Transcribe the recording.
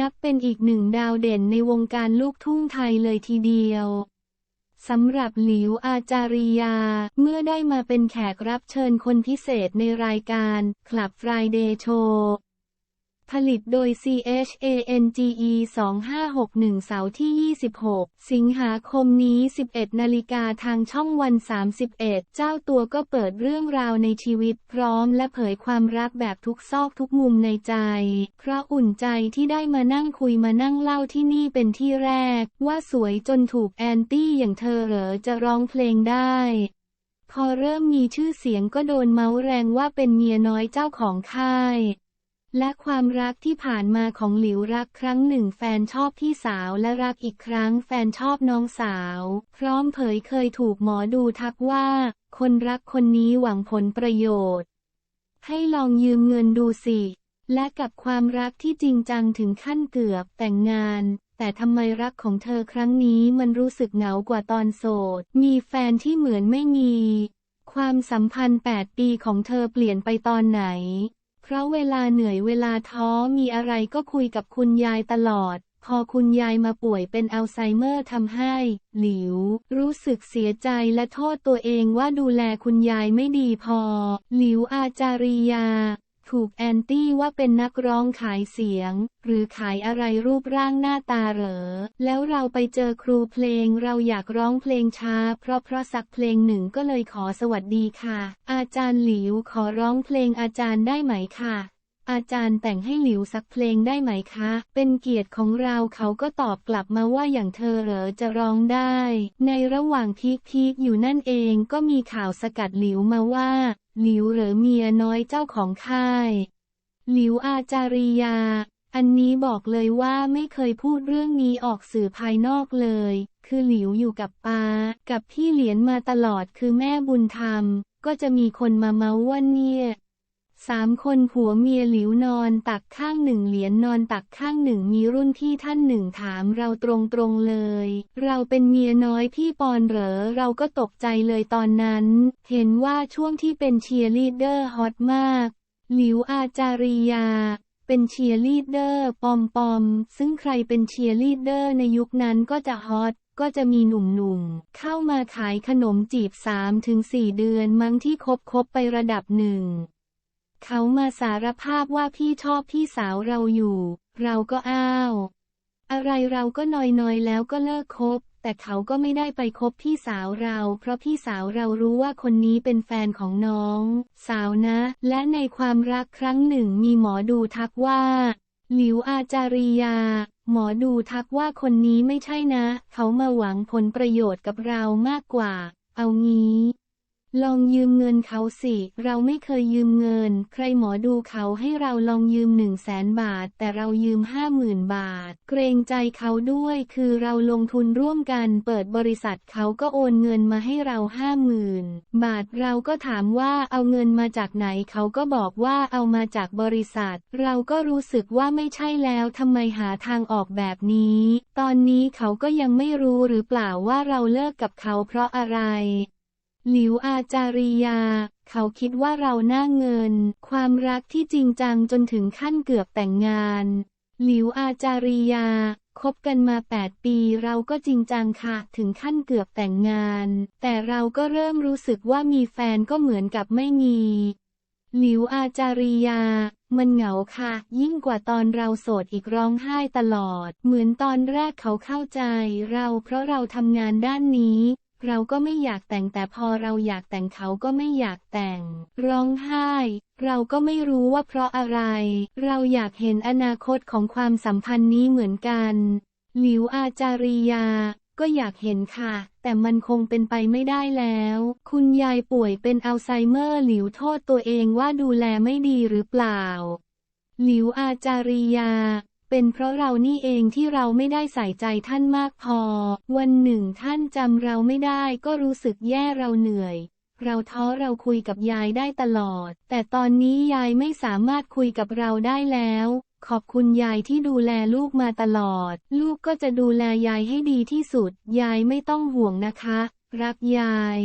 นับเป็นอีกหนึ่งดาวเด่นในวงการลูกทุ่งไทยเลยทีเดียวสำหรับหลิวอาจาริยา เมื่อได้มาเป็นแขกรับเชิญคนพิเศษในรายการ Club Friday Show ผลิตโดย CHANGE 2561 เสาร์ที่ 26 สิงหาคมนี้ 11 นาฬิกาทางช่องวัน 31 เจ้าตัวก็เปิดเรื่องราวในชีวิตพร้อมและเผยความรักแบบทุกซอกทุกมุมในใจ เพราะอุ่นใจที่ได้มานั่งคุยมานั่งเล่าที่นี่เป็นที่แรก ว่าสวยจนถูกแอนตี้อย่างเธอเหรอจะร้องเพลงได้พอเริ่มมีชื่อเสียงก็โดนเมาส์แรงว่าเป็นเมียน้อยเจ้าของค่าย และความรักที่ผ่านมาของหลิวรักครั้งหนึ่งแฟนชอบพี่สาวและรักอีกครั้งแฟนชอบน้องสาว พร้อมเผยเคยถูกหมอดูทักว่า คนรักคนนี้หวังผลประโยชน์ ให้ลองยืมเงินดูสิ และกับความรักที่จริงจังถึงขั้นเกือบแต่งงาน แต่ทำไมรักของเธอครั้งนี้มันรู้สึกเหงากว่าตอนโสด มีแฟนที่เหมือนไม่มี ความสัมพันธ์ 8 ปีของเธอเปลี่ยนไปตอนไหน เพราะเวลาเหนื่อยเวลาท้อมีอะไรก็คุยกับคุณยายตลอด พอคุณยายมาป่วยเป็นอัลไซเมอร์ทำให้ หลิว รู้สึกเสียใจและโทษตัวเองว่าดูแลคุณยายไม่ดีพอ หลิวอาจาริยา ถูกแอนตี้ว่าเป็นนักร้องขายเสียง หรือขายอะไรรูปร่างหน้าตาเหรอ แล้วเราไปเจอครูเพลงเราอยากร้องเพลงช้า เพราะเพราะสักเพลงหนึ่งก็เลยขอสวัสดีค่ะ อาจารย์หลิวขอร้องเพลงอาจารย์ได้ไหมค่ะอาจารย์แต่งให้หลิวสักเพลงได้ไหมคะ เป็นเกียรติของเราเขาก็ตอบกลับมาว่าอย่างเธอเหรอจะร้องได้ ในระหว่างพีคพีคอยู่นั่นเองก็มีข่าวสกัดหลิวมาว่า หลิวเหรอเมียน้อยเจ้าของค่าย หลิวอาจาริยา อันนี้บอกเลยว่าไม่เคยพูดเรื่องนี้ออกสื่อภายนอกเลย คือหลิวอยู่กับปากับพี่เหรียญมาตลอดคือแม่บุญธรรม ก็จะมีคนมาเมาว่าเนี่ย สามคนผัวเมียหลิวนอนตักข้างหนึ่งเหรียญนอนตักข้างหนึ่งมีรุ่นพี่ท่านหนึ่งถามเราตรงๆเลย เราเป็นเมียน้อยพี่ปอนเหรอเราก็ตกใจเลยตอนนั้น เห็นว่าช่วงที่เป็นเชียร์ลีดเดอร์ฮอตมาก หลิวอาจาริยา เป็นเชียร์ลีดเดอร์ปอมปอม ซึ่งใครเป็นเชียร์ลีดเดอร์ในยุคนั้นก็จะฮอตก็จะมีหนุ่มๆ เข้ามาขายขนมจีบ 3-4 เดือนมั้งที่คบคบไประดับหนึ่ง เขามาสารภาพว่าพี่ชอบพี่สาวเราอยู่ เราก็อ้าว อะไรเราก็นอยๆแล้วก็เลิกคบ แต่เขาก็ไม่ได้ไปคบพี่สาวเรา เพราะพี่สาวเรารู้ว่าคนนี้เป็นแฟนของน้อง สาวนะ และในความรักครั้งหนึ่งมีหมอดูทักว่า หลิวอาจาริยา หมอดูทักว่าคนนี้ไม่ใช่นะ เขามาหวังผลประโยชน์กับเรามากกว่า เอางี้ ลองยืมเงินเขาสิ เราไม่เคยยืมเงิน ใครหมอดูเขาให้เราลองยืมหนึ่งแสนบาท แต่เรายืมห้าหมื่นบาท เกรงใจเขาด้วยคือเราลงทุนร่วมกัน เปิดบริษัทเขาก็โอนเงินมาให้เราห้าหมื่นบาทเราก็ถามว่าเอาเงินมาจากไหนเขาก็บอกว่าเอามาจากบริษัท เราก็รู้สึกว่าไม่ใช่แล้วทำไมหาทางออกแบบนี้ ตอนนี้เขาก็ยังไม่รู้หรือเปล่าว่าเราเลิกกับเขาเพราะอะไร หลิวอาจาริยา เขาคิดว่าเราหน้าเงิน ความรักที่จริงจังจนถึงขั้นเกือบแต่งงาน หลิวอาจาริยาคบกันมา 8 ปีเราก็จริงจังค่ะ ถึงขั้นเกือบแต่งงาน แต่เราก็เริ่มรู้สึกว่ามีแฟนก็เหมือนกับไม่มี หลิวอาจาริยา มันเหงาค่ะ ยิ่งกว่าตอนเราโสดอีกร้องไห้ตลอด เหมือนตอนแรกเขาเข้าใจ เราเพราะเราทำงานด้านนี้ เราก็ไม่อยากแต่งแต่พอเราอยากแต่งเขาก็ไม่อยากแต่ง ร้องไห้ เราก็ไม่รู้ว่าเพราะอะไร เราอยากเห็นอนาคตของความสัมพันธ์นี้เหมือนกัน หลิวอาจาริยา ก็อยากเห็นค่ะ แต่มันคงเป็นไปไม่ได้แล้ว คุณยายป่วยเป็นอัลไซเมอร์หลิวโทษตัวเองว่าดูแลไม่ดีหรือเปล่า หลิวอาจาริยา เป็นเพราะเรานี่เองที่เราไม่ได้ใส่ใจท่านมากพอ วันหนึ่งท่านจำเราไม่ได้ก็รู้สึกแย่เราเหนื่อย เราท้อเราคุยกับยายได้ตลอด แต่ตอนนี้ยายไม่สามารถคุยกับเราได้แล้ว ขอบคุณยายที่ดูแลลูกมาตลอด ลูกก็จะดูแลยายให้ดีที่สุด ยายไม่ต้องห่วงนะคะ รักยาย